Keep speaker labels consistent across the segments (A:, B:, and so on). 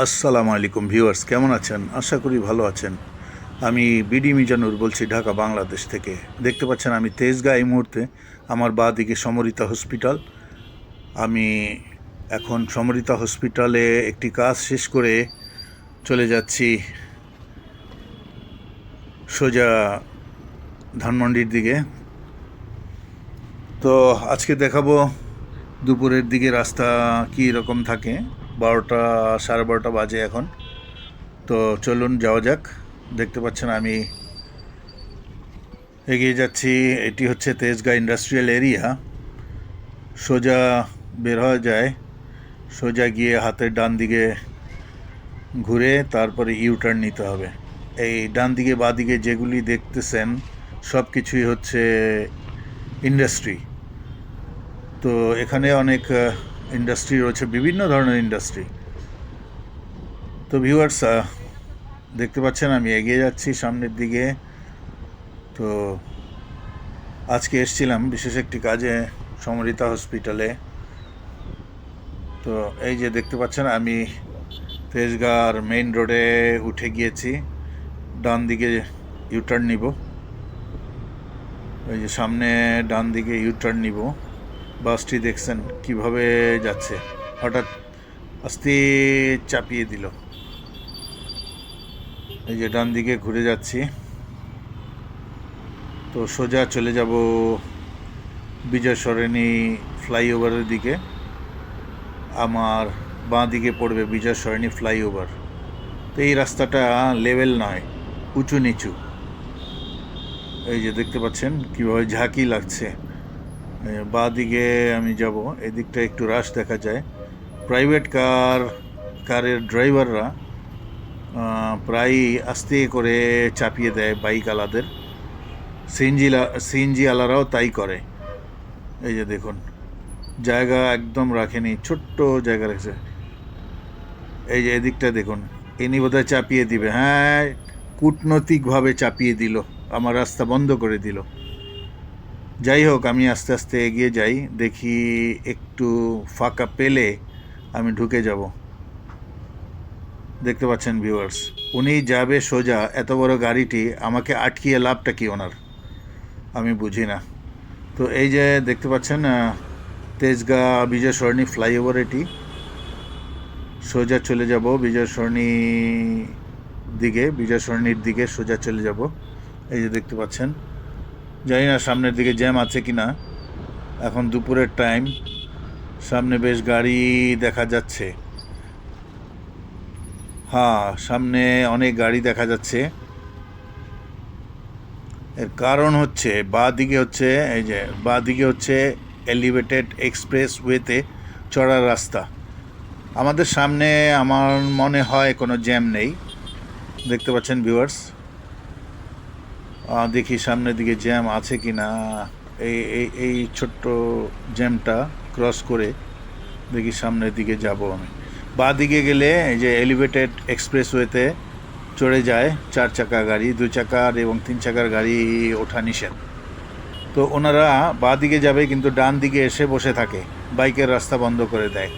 A: আসসালামু আলাইকুম ভিউয়ার্স, কেমন আছেন? আশা করি ভালো আছেন। আমি বিডি মিজানুর বলছি ঢাকা, বাংলাদেশ থেকে। দেখতে পাচ্ছেন আমি তেজগাঁ এই মুহূর্তে, আমার বাঁ দিকে সমরিতা হসপিটাল। আমি এখন সমরিতা হসপিটালে একটি কাজ শেষ করে চলে যাচ্ছি সোজা ধানমন্ডির দিকে। তো আজকে দেখাবো দুপুরের দিকে রাস্তা কী রকম থাকে। বারোটা, সাড়ে বারোটা বাজে এখন। তো চলুন, যাওয়া যাক। দেখতে পাচ্ছেন আমি এগিয়ে যাচ্ছি। এটি হচ্ছে তেজগাঁ ইন্ডাস্ট্রিয়াল এরিয়া। সোজা বের হওয়া যায়। সোজা গিয়ে হাতের ডান দিকে ঘুরে তারপরে ইউটার্ন নিতে হবে। এই ডান দিকে, বাঁ দিকে যেগুলি দেখতেছেন সব কিছুই হচ্ছে ইন্ডাস্ট্রি। তো এখানে অনেক ইন্ডাস্ট্রি রয়েছে, বিভিন্ন ধরনের ইন্ডাস্ট্রি তো ভিউয়ার্স দেখতে পাচ্ছেন আমি এগিয়ে যাচ্ছি সামনের দিকে। তো আজকে এসছিলাম বিশেষ একটি কাজে, সমরিতা হসপিটালে। তো এই যে দেখতে পাচ্ছেন আমি তেজগাঁর মেইন রোডে উঠে গিয়েছি। ডান দিকে ইউটার্ন নিব। এই যে সামনে ডান দিকে ইউটার্ন নিব। বাসটি দেখছেন কীভাবে যাচ্ছে। হঠাৎ আস্তে চাপিয়ে দিল। এই যে ডান দিকে ঘুরে যাচ্ছি। তো সোজা চলে যাব বিজয় সরণি ফ্লাইওভারের দিকে। আমার বাঁ দিকে পড়বে বিজয় সরণি ফ্লাইওভার। তো এই রাস্তাটা লেভেল নয়, উঁচু নিচু। এই যে দেখতে পাচ্ছেন কীভাবে ঝাঁকি লাগছে। বাঁ দিকে আমি যাব, এদিকটা একটু রাশ দেখা যায়। প্রাইভেট কার কারের ড্রাইভাররা প্রায়ই আস্তে করে চাপিয়ে দেয় বাইক আলাদের সিএনজি সিএনজি আলারাও তাই করে। এই যে দেখুন, জায়গা একদম রাখেনি, ছোট্ট জায়গা রেখেছে। এই যে এদিকটা দেখুন, ইনি বোধহয় চাপিয়ে দিবে। হ্যাঁ কূটনৈতিকভাবে চাপিয়ে দিল, আমার রাস্তা বন্ধ করে দিল। যাই হোক আমি আস্তে আস্তে এগিয়ে যাই। দেখি একটু ফাঁকা পেলে আমি ঢুকে যাব। দেখতে পাচ্ছেন ভিউয়ার্স উনি যাবে সোজা, এত বড় গাড়িটি আমাকে আটকিয়ে লাভটা কি ওনার? আমি বুঝি না। তো এই যে দেখতে পাচ্ছেন তেজগাঁ বিজয় সরণি ফ্লাইওভার এটি। সোজা চলে যাব বিজয় সরণি দিকে, বিজয় সরণির দিকে সোজা চলে যাব। এই যে দেখতে পাচ্ছেন জানি না সামনের দিকে জ্যাম আছে কি না এখন দুপুরের টাইম। সামনে বেশ গাড়ি দেখা যাচ্ছে। হ্যাঁ সামনে অনেক গাড়ি দেখা যাচ্ছে। এর কারণ হচ্ছে বা দিকে হচ্ছে, এই যে বা দিকে হচ্ছে এলিভেটেড এক্সপ্রেস ওয়েতে চড়ার রাস্তা। আমাদের সামনে, আমার মনে হয় কোনো জ্যাম নেই। দেখতে পাচ্ছেন ভিউয়ার্স দেখি সামনের দিকে জ্যাম আছে কি না এই এই এই ছোট্ট জ্যামটা ক্রস করে দেখি সামনের দিকে যাব আমি। বা দিকে গেলে যে এলিভেটেড এক্সপ্রেসওয়েতে চড়ে যায় চার চাকা গাড়ি, দুই চাকার এবং তিন চাকার গাড়ি ওঠা নিষেধ। তো ওনারা বা দিকে যাবে কিন্তু ডান দিকে এসে বসে থাকে, বাইকের রাস্তা বন্ধ করে দেয়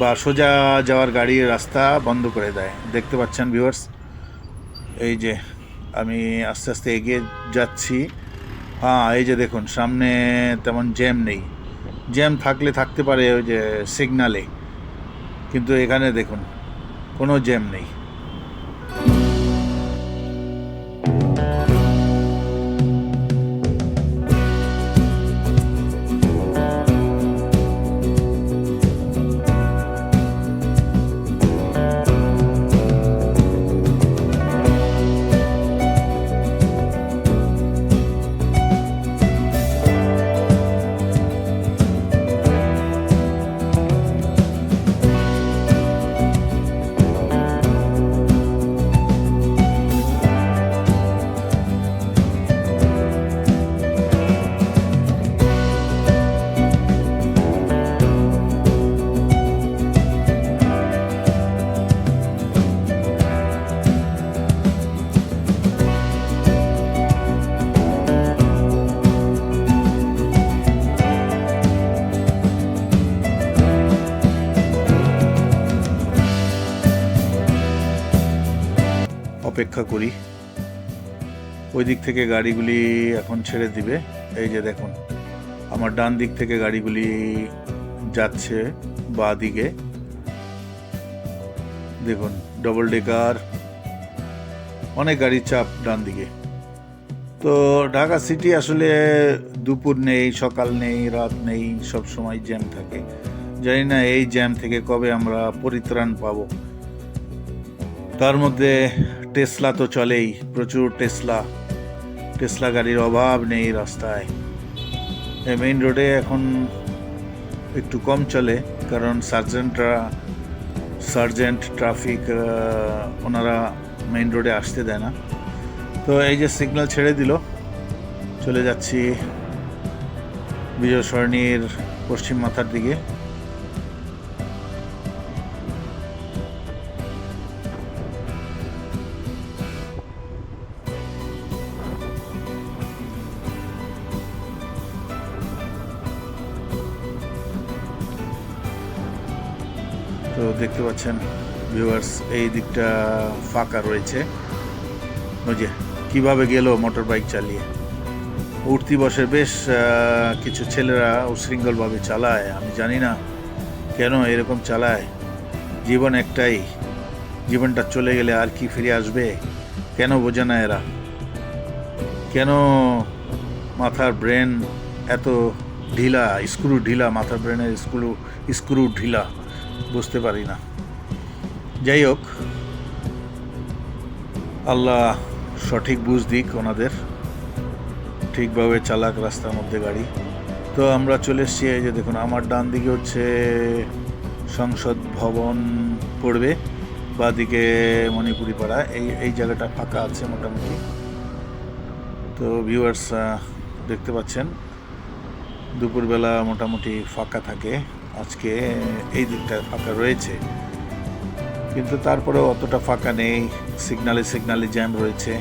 A: বা সোজা যাওয়ার গাড়ির রাস্তা বন্ধ করে দেয়। দেখতে পাচ্ছেন ভিউয়ার্স? এই যে আমি আস্তে আস্তে এগিয়ে যাচ্ছি। হ্যাঁ এই যে দেখুন, সামনে তেমন জ্যাম নেই। জ্যাম থাকলে থাকতে পারে ওই যে সিগনালে কিন্তু এখানে দেখুন, কোনো জ্যাম নেই। অপেক্ষা করি। ওই দিক থেকে গাড়িগুলি এখন ছেড়ে দিবে। এই যে দেখুন, আমার ডান দিক থেকে গাড়িগুলি যাচ্ছে বা দিকে। দেখুন ডবল ডেকার অনেক গাড়ির চাপ ডান দিকে। তো ঢাকা সিটি আসলে দুপুর নেই, সকাল নেই, রাত নেই, সব সময় জ্যাম থাকে। জানি না এই জ্যাম থেকে কবে আমরা পরিত্রাণ পাবো। তার মধ্যে টেসলা তো চলেই, প্রচুর টেসলা। টেসলা গাড়ির অভাব নেই রাস্তায়। মেইন রোডে এখন একটু কম চলে, কারণ সার্জেন্টরা, সার্জেন্ট ট্রাফিক ওনারা মেইন রোডে আসতে দেয় না। তো এই যে সিগন্যাল ছেড়ে দিল, চলে যাচ্ছি বিজয় সরণির পশ্চিম মাথার দিকে। পাচ্ছেন ভিউয়ার্স এই দিকটা ফাঁকা রয়েছে। যে, কীভাবে গেল মোটর বাইক চালিয়ে? উঠতি বসে বেশ কিছু ছেলেরা উশৃঙ্খলভাবে চালায়। আমি জানি না কেন এরকম চালায়। জীবন একটাই। জীবনটা চলে গেলে আর কি ফিরে আসবে? কেন বোঝে না এরা? কেন মাথার ব্রেন এত ঢিলা, স্ক্রু ঢিলা, মাথার ব্রেনের স্ক্রু স্ক্রু ঢিলা? বুঝতে পারি না। যাই হোক, আল্লাহ সঠিক বুঝ দিক ওনাদের। ঠিকভাবে চালাক রাস্তার মধ্যে গাড়ি। তো আমরা চলে এসেছি, এই যে দেখুন, আমার ডান দিকে হচ্ছে সংসদ ভবন পড়বে, বা দিকে মণিপুরি পাড়া এই এই জায়গাটা ফাঁকা আছে মোটামুটি। তো ভিউয়ার্স দেখতে পাচ্ছেন, দুপুরবেলা মোটামুটি ফাঁকা থাকে। আজকে এই দিকটা ফাঁকা রয়েছে। কিন্তু তারপরেও অতটা ফাঁকা নেই। সিগনালে সিগনালে জ্যাম রয়েছে।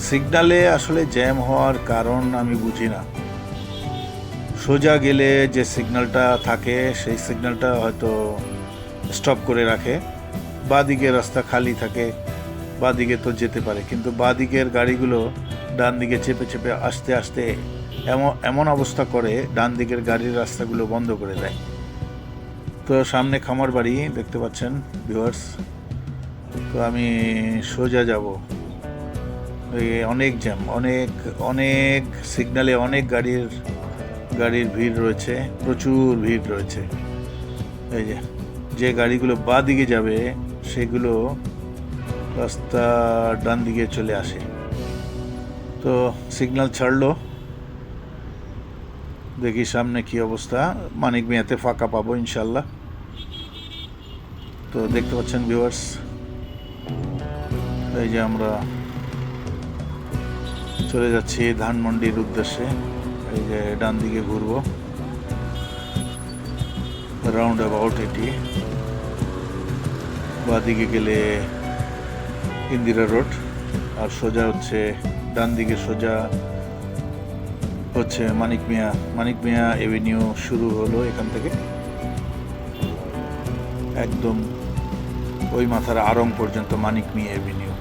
A: সিগনালে আসলে জ্যাম হওয়ার কারণ আমি বুঝি না। সোজা গেলে যে সিগন্যালটা থাকে, সেই সিগন্যালটা হয়তো স্টপ করে রাখে। বাদিকে রাস্তা খালি থাকে, বাদিকে তো যেতে পারে। কিন্তু বাদিকের গাড়িগুলো ডান দিকে চেপে চেপে আসতে আসতে এমন এমন অবস্থা করে ডান দিকের গাড়ির রাস্তাগুলো বন্ধ করে দেয়। তো সামনে খামার বাড়ি দেখতে পাচ্ছেন ভিউয়ার্স তো আমি সোজা যাব। অনেক জ্যাম, অনেক অনেক সিগনালে অনেক গাড়ির গাড়ির ভিড় রয়েছে, প্রচুর ভিড় রয়েছে। এই যে যে গাড়িগুলো বা দিকে যাবে, সেগুলো রাস্তা ডান দিকে চলে আসে। তো সিগন্যাল ছাড়লো। দেখি সামনে কি অবস্থা। মানিক মিয়াতে ফাঁকা পাবো ইনশাল্লাহ তো দেখতে পাচ্ছেন ভিউয়ার্স এই যে আমরা চলে যাচ্ছি ধানমন্ডির উদ্দেশ্যে, এই যে ডান দিকে ঘুরবো। রাউন্ড অ্যাবাউট এটি। বাদিকে গেলে ইন্দিরা রোড, আর সোজা হচ্ছে, ডান দিকে সোজা হচ্ছে মানিক মিয়া মানিক মিয়া এভিনিউ শুরু হলো এখান থেকে। একদম ওই মাথার আরং পর্যন্ত মানিক মিয়া এভিনিউ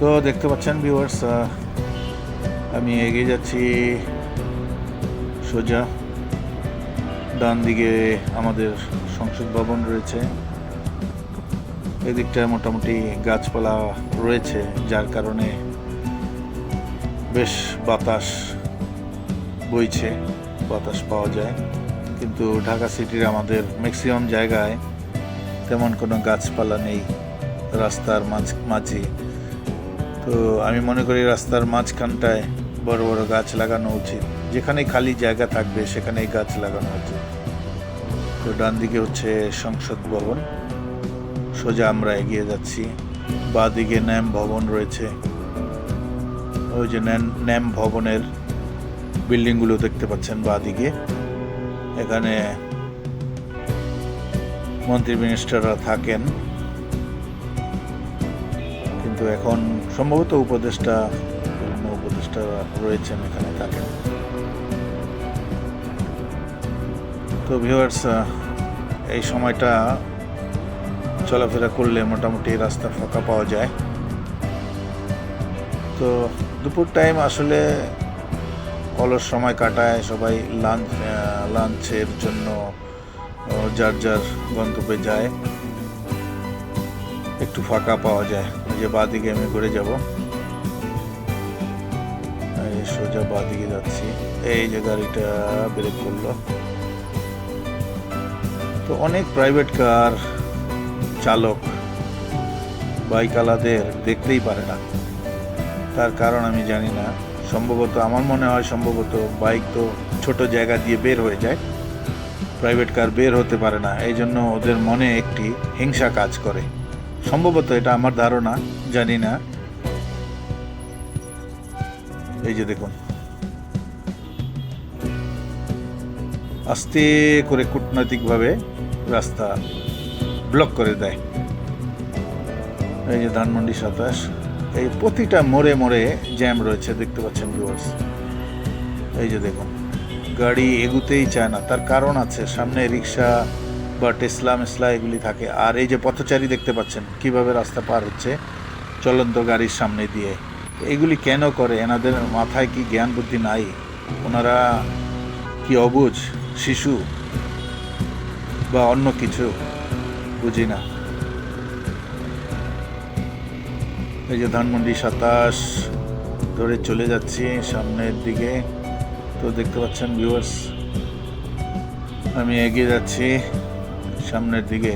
A: তো দেখতে পাচ্ছেন ভিউয়ার্স আমি এগিয়ে যাচ্ছি সোজা। ডান দিকে আমাদের সংসদ ভবন রয়েছে। এদিকটায় মোটামুটি গাছপালা রয়েছে, যার কারণে বেশ বাতাস বইছে, বাতাস পাওয়া যায়। কিন্তু ঢাকা সিটির আমাদের ম্যাক্সিমাম জায়গায় তেমন কোনো গাছপালা নেই রাস্তার মাঝ, মাঝে। তো আমি মনে করি রাস্তার মাঝখানটায় বড় বড় গাছ লাগানো উচিত। যেখানে খালি জায়গা থাকবে সেখানেই গাছ লাগানো উচিত। তো ডান দিকে হচ্ছে সংসদ ভবন। সোজা আমরা এগিয়ে যাচ্ছি। বাঁ দিকে ন্যাম ভবন রয়েছে। ওই যে ন্যাম ভবনের বিল্ডিংগুলো দেখতে পাচ্ছেন বাঁ দিকে এখানে মন্ত্রী মিনিস্টাররা থাকেন। কিন্তু এখন সম্ভবত উপদেষ্টা বিভিন্ন উপদেষ্টা রয়েছেন, এখানে থাকেন। তো ভিউয়ার্স এই সময়টা চলাফেরা করলে মোটামুটি রাস্তা ফাঁকা পাওয়া যায়। তো দুপুর টাইম আসলে অলস সময় কাটায় সবাই লাঞ্চ লাঞ্চের জন্য যার যার গন্তব্যে যায়, একটু ফাঁকা পাওয়া যায়। এই যে বাদিকে আমি ঘুরে যাব। সোজা বাদিকে যাচ্ছি। এই যে গাড়িটা ব্রেক করল। তো অনেক প্রাইভেট কার চালক বাইকালাদের দেখতেই পারে না। তার কারণ আমি জানি না। সম্ভবত, আমার মনে হয় সম্ভবত বাইক তো ছোট জায়গা দিয়ে বের হয়ে যায়। প্রাইভেট কার বের হতে পারে না, এই জন্য ওদের মনে একটি হিংসা কাজ করে। সম্ভবত এটা আমার ধারণা, জানি না। এই যে দেখুন। আস্তে করে কূটনৈতিকভাবে রাস্তা ব্লক করে দেয়। এই যে ধানমন্ডি সাতাশ, এই প্রতিটা মোড়ে মোড়ে জ্যাম রয়েছে, দেখতে পাচ্ছেন ভিউয়ার্স এই যে দেখুন। গাড়ি এগুতেই চায় না। তার কারণ আছে, সামনে রিক্সা বা টেসলা মেসলা এগুলি থাকে। আর এই যে পথচারী দেখতে পাচ্ছেন, কীভাবে রাস্তা পার হচ্ছে চলন্ত গাড়ির সামনে দিয়ে। এগুলি কেন করে? এনাদের মাথায় কি জ্ঞান বুদ্ধি নাই? ওনারা কি অবুঝ? শিশু? বা অন্য কিছু? বুঝি না। এই যে ধানমন্ডি সাতাশ ধরে চলে যাচ্ছি সামনের দিকে। তো দেখতে পাচ্ছেন ভিউয়ার্স আমি এগিয়ে যাচ্ছি সামনের দিকে।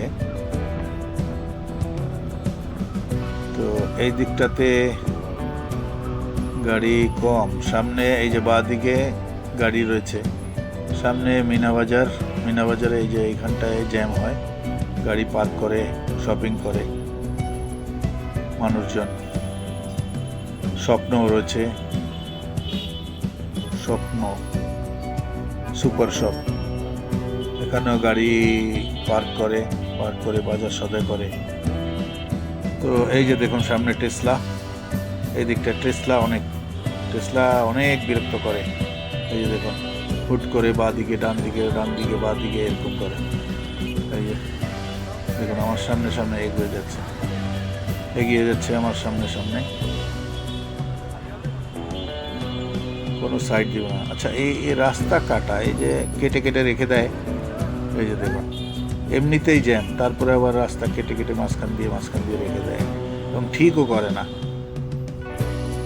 A: তো এই দিকটাতে গাড়ি কম, সামনে এই যে বাঁ দিকে গাড়ি রয়েছে, সামনে মিনা বাজার। মিনা বাজারে এই যে এইখানটায় জ্যাম হয়, গাড়ি পার্ক করে শপিং করে মানুষজন। স্বপ্নও রয়েছে। স্বপ্ন, সুপার শপ। এখানেও গাড়ি পার্ক করে পার্ক করে, বাজার সদাই করে। তো এই যে দেখুন সামনে টেসলা, এই দিকটা টেসলা অনেক টেসলা অনেক বিরক্ত করে। এই যে দেখুন, হুট করে বা দিকে, ডান দিকে ডান দিকে, বা দিকে এরকম করে। এই যে দেখুন, আমার সামনে সামনে এগিয়ে যাচ্ছে। এগিয়ে যাচ্ছে আমার সামনে সামনে। কোনো সাইড দিব না। আচ্ছা এই রাস্তা কাটা, এই যে কেটে কেটে রেখে দেয়, এই যে দেখুন এমনিতেই জ্যাম, তারপরে আবার রাস্তা কেটে কেটে মাঝখান দিয়ে মাঝখান দিয়ে রেখে দেয়, এবং ঠিকও করে না।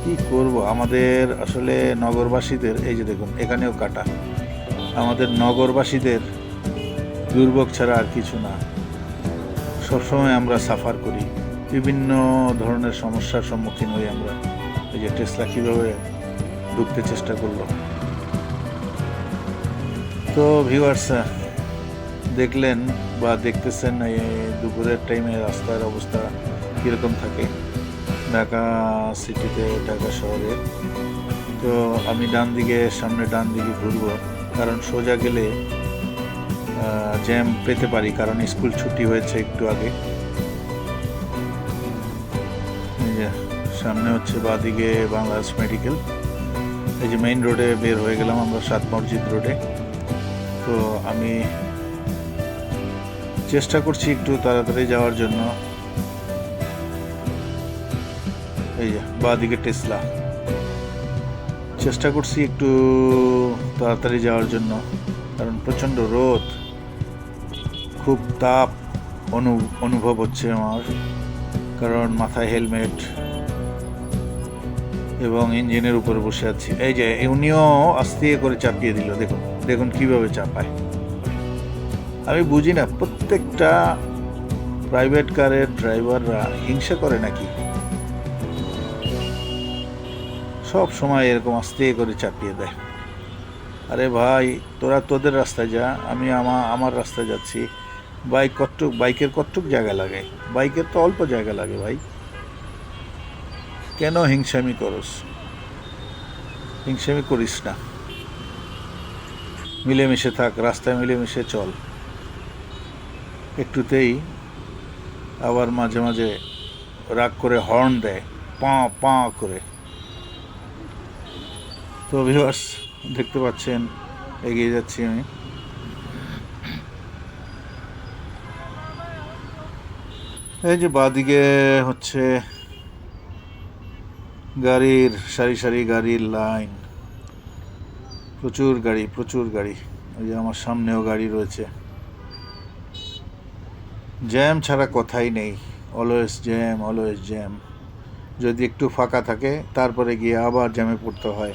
A: কি করব? আমাদের আসলে নগরবাসীদের, এই যে দেখুন, এখানেও কাটা। আমাদের নগরবাসীদের দুর্ভোগ ছাড়া আর কিছু না। সবসময় আমরা সাফার করি। বিভিন্ন ধরনের সমস্যার সম্মুখীন হই আমরা। এই যে টেসলা কীভাবে ঢুকতে চেষ্টা করল। তো ভিউয়ার্স দেখলেন বা দেখতেছেন এই দুপুরের টাইমে রাস্তার অবস্থা কীরকম থাকে? ঢাকা সিটিতে ঢাকা শহরে। তো আমি ডান দিকে, সামনে ডান দিকে ঘুরবো। কারণ সোজা গেলে জ্যাম পেতে পারি, কারণ স্কুল ছুটি হয়েছে একটু আগে। সামনে হচ্ছে বাদিকে বাংলাদেশ মেডিকেল এই যে মেইন রোডে বের হয়ে গেলাম আমরা সাত মসজিদ রোডে তো আমি চেষ্টা করছি একটু তাড়াতাড়ি যাওয়ার জন্য। এই যে, বাদিকে টেসলা চেষ্টা করছি একটু তাড়াতাড়ি যাওয়ার জন্য, কারণ প্রচণ্ড রোদ। খুব তাপ অনু, অনুভব হচ্ছে আমার, কারণ মাথায় হেলমেট। এবং ইঞ্জিনের উপরে বসে আছি। এই যে উনিও আস্তে করে চাপিয়ে দিল। দেখুন দেখুন কীভাবে চাপায়। আমি বুঝি না, প্রত্যেকটা প্রাইভেট কারের ড্রাইভাররা হিংসা করে নাকি? সব সময় এরকম আস্তে করে চাপিয়ে দেয়। আরে ভাই, তোরা তোদের রাস্তায় যা, আমি আমার আমার রাস্তায় যাচ্ছি। বাইক কতটুক বাইকের কতটুক জায়গা লাগে। বাইকের তো অল্প জায়গা লাগে ভাই। কেন হিংসামি করস? হিংসামি করিস না। মিলেমিশে থাক, রাস্তায় মিলেমিশে চল। একটুতেই আবার মাঝে মাঝে রাগ করে হর্ন দেয়, পা পা করে। তো ভিউয়ার্স দেখতে পাচ্ছেন, এগিয়ে যাচ্ছি আমি। এই যে বাদিকে হচ্ছে গাড়ির, সারি সারি গাড়ির লাইন। প্রচুর গাড়ি প্রচুর গাড়ি। ওই যে আমার সামনেও গাড়ি রয়েছে। জ্যাম ছাড়া কথাই নেই। Always jam always jam. যদি একটু ফাঁকা থাকে, তারপরে গিয়ে আবার জ্যামে পড়তে হয়।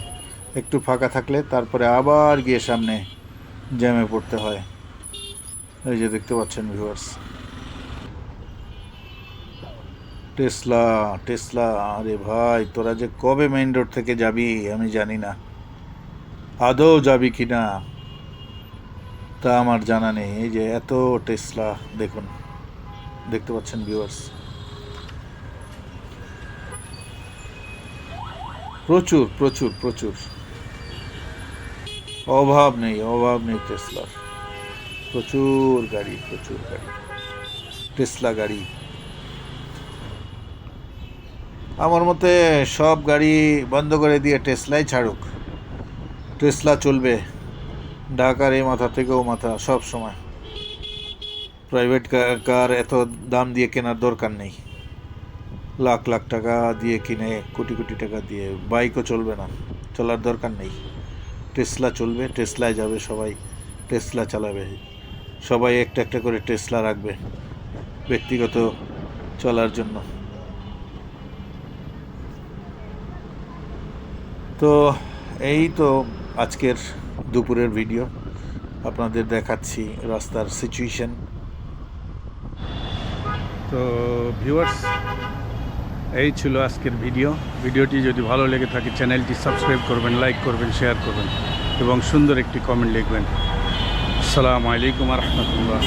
A: একটু ফাঁকা থাকলে তারপরে আবার গিয়ে সামনে জ্যামে পড়তে হয়। এই যে দেখতে পাচ্ছেন ভিউয়ার্স টেসলা টেসলা, আরে ভাই, তোরা যে কবে মেইন রোড থেকে যাবি, আমি জানি না। আদৌ যাবি কি না, তা আমার জানা নেই। এই যে এত টেসলা, দেখুন, দেখতে পাচ্ছেন ভিউয়ার্স প্রচুর প্রচুর প্রচুর। অভাব নেই অভাব নেই টেসলার। প্রচুর গাড়ি প্রচুর গাড়ি। টেসলা গাড়ি। আমার মতে সব গাড়ি বন্ধ করে দিয়ে টেসলাই ছাড়ুক। টেসলা চলবে। ঢাকার এই মাথা থেকেও মাথা, সব সময়। প্রাইভেট কার এত দাম দিয়ে কেনার দরকার নেই। লাখ লাখ টাকা দিয়ে কিনে, কোটি কোটি টাকা দিয়ে বাইকও চলবে না। চলার দরকার নেই। টেসলা চলবে টেসলায় যাবে সবাই টেসলা চালাবে। সবাই একটা একটা করে টেসলা রাখবে ব্যক্তিগত চলার জন্য। তো এই তো আজকের দুপুরের ভিডিও আপনাদের দেখাচ্ছি রাস্তার সিচুয়েশন
B: তো ভিউয়ার্স এই ছিল আজকের ভিডিও ভিডিওটি যদি ভালো লেগে থাকে চ্যানেলটি সাবস্ক্রাইব করবেন লাইক করবেন শেয়ার করবেন এবং সুন্দর একটি কমেন্ট লিখবেন। আসসালামু আলাইকুম রহমতুল্লাহ